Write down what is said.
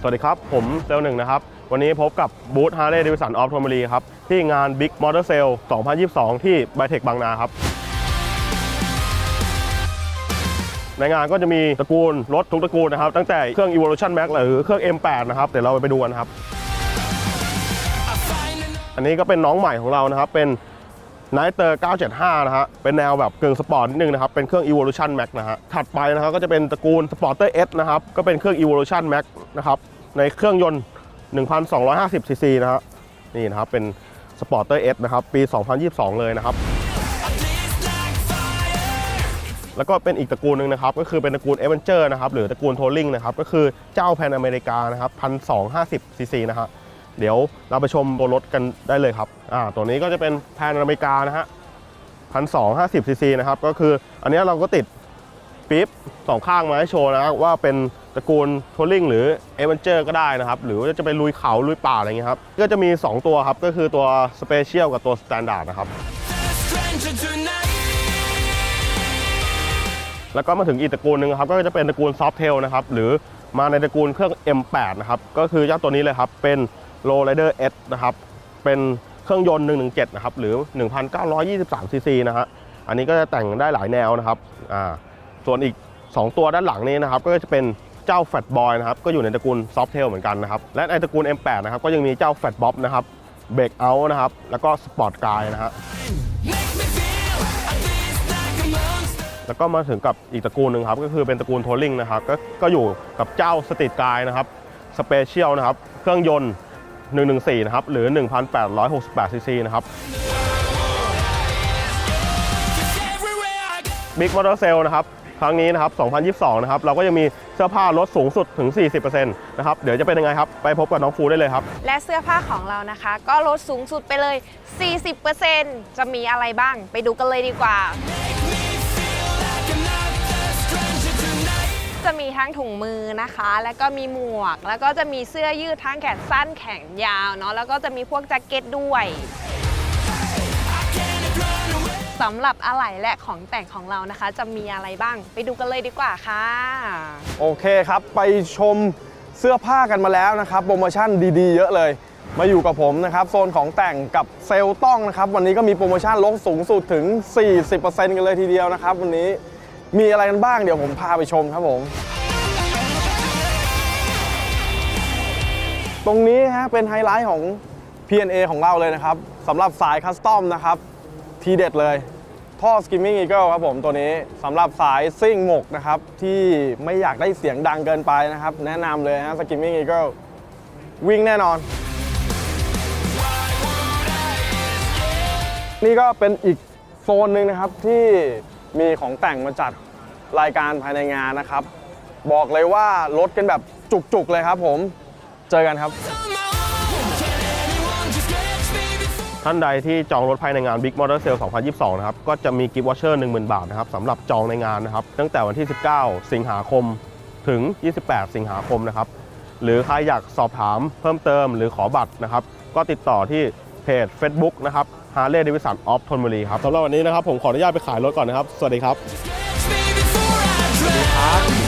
สวัสดีครับ ผมเซลหนึ่งนะครับ วันนี้พบกับบูธฮาร์เลย์ดิวิสันออฟทอมรีครับ ที่งาน Big Motor Sale 2022 ที่ไบเทคบางนาครับ ในงานก็จะมีตระกูลรถทุกตระกูลนะครับ ตั้งแต่เครื่อง Evolution Max หรือเครื่อง M8 นะครับ เดี๋ยวเราไปดูกันครับ อันนี้ก็เป็นน้องใหม่ของเรานะครับ เป็น n i g h t e r 975 นะฮะ เป็นแนวแบบกึ่งสปอร์ตนิดนึงนะครับ เป็นเครื่อง Evolution Max นะฮะ ถัดไปนะครับก็จะเป็นตระกูล Sporter S นะครับ ก็เป็นเครื่อง Evolution Max นะครับ ในเครื่องยนต์ 1,250 ซีซีนะฮะ นี่นะครับ เป็น Sporter S นะครับ ปี 2022 เลยนะครับ แล้วก็เป็นอีกตระกูลหนึ่งนะครับ ก็คือเป็นตระกูล a v e n g e r นะครับ หรือตระกูล Touring นะครับ ก็คือเจ้าแพนอเมริกานะครับ1,250ซีซีนะฮะ เดี๋ยวเราไปชมตัวรถกันได้เลยครับอ่าตัวนี้ก็จะเป็นแพนอเมริกานะฮะ1,250ซีซีนะครับ ก็คืออันนี้เราก็ติดปี๊บสองข้างมาให้โชว์นะว่าเป็นตระกูลทัวริงหรือเอเวนเจอร์ก็ได้นะครับ หรือว่าจะไปลุยเขา ลุยป่าอะไรเงี้ยครับ ก็จะมี 2 ตัวครับ ก็คือตัวสเปเชียลกับตัวสแตนดาร์ดนะครับ แล้วก็มาถึงอีกตระกูลหนึ่งครับ ก็จะเป็นตระกูลซอฟเทลนะครับ หรือมาในตระกูลเครื่อง M8 นะครับ ก็คือเจ้าตัวนี้เลยครับ เป็น Low Rider S นะครับ เป็นเครื่องยนต์ 117 นะครับ หรือ 1,923 ซีซีนะฮะ อันนี้ก็จะแต่งได้หลายแนวนะครับ อ่า ส่วนอีก 2 ตัวด้านหลังนี้นะครับ ก็จะเป็นเจ้า Fat Boy นะครับ ก็อยู่ในตระกูล Soft Tail เหมือนกันนะครับ และในตระกูล M8 นะครับ ก็ยังมีเจ้า Fat Bob นะครับ Break Out นะครับ แล้วก็ Sport Guy นะฮะแล้วก็มาถึงกับอีกตระกูลหนึ่งครับ ก็คือเป็นตระกูลโทลิงนะครับ ก็ก็อยู่กับเจ้าสติกายนะครับสเปเชียลนะครับ เครื่องยนต์ 114 นะครับ หรือ 1,868 ซีซีนะครับ everywhere I go Big Motor Sale นะครับ ครั้งนี้นะครับ 2022 นะครับ เราก็ยังมีเสื้อผ้าลดสูงสุดถึง 40%นะครับ เดี๋ยวจะเป็นยังไงครับ ไปพบกับน้องฟูได้เลยครับ และเสื้อผ้าของเรานะคะ ก็ลดสูงสุดไปเลย 40%จะมีอะไรบ้าง ไปดูกันเลยดีกว่า จะมีทั้งถุงมือนะคะ แล้วก็มีหมวก แล้วก็จะมีเสื้อยืดทั้งแขนสั้นแขนยาวเนาะ แล้วก็จะมีพวกแจ็คเก็ตด้วยสำหรับอะไหล่และของแต่งของเรานะคะ จะมีอะไรบ้าง ไปดูกันเลยดีกว่าค่ะ โอเคครับ ไปชมเสื้อผ้ากันมาแล้วนะครับโปรโมชั่นดีๆ เยอะเลย มาอยู่กับผมนะครับ โซนของแต่งกับเซลต้องนะครับ วันนี้ก็มีโปรโมชั่นลดสูงสุดถึง 40%กันเลยทีเดียวนะครับ วันนี้ มีอะไรกันบ้างเดี๋ยวผมพาไปชมครับผม ตรงนี้ฮะเป็นไฮไลท์ของ P&A ของเราเลยนะครับสำหรับสายคัสตอมนะครับ ทีเด็ดเลย ท่อ Skimming Eagle ครับผมตัวนี้สำหรับสายซิ่งหมกนะครับ ที่ไม่อยากได้เสียงดังเกินไปนะครับ แนะนำเลยฮะ Skimming Eagle วิ่งแน่นอน นี่ก็เป็นอีกโซนหนึ่งนะครับที่มีของแต่งมาจัด รายการภายในงานนะครับ บอกเลยว่าลดกันแบบจุกๆเลยครับผมเจอกันครับ on my own can anyone just catch me before ท่านใดที่จองรถภายในงาน Big Motor Sale 2022 นะครับ ก็จะมีกิฟต์วอเชอร์ 10,000 บาทนะครับสำหรับจองในงานนะครับ ตั้งแต่วันที่ 19 สิงหาคมถึง 28 สิงหาคมนะครับ หรือใครอยากสอบถามเพิ่มเติมหรือขอบัตรนะครับ ก็ติดต่อที่เพจ Facebook นะครับ Harley Davidson of ธนบุรีครับสำหรับวันนี้นะครับผมขออนุญาตไปขายรถก่อนนะครับ สวัสดีครับ errado.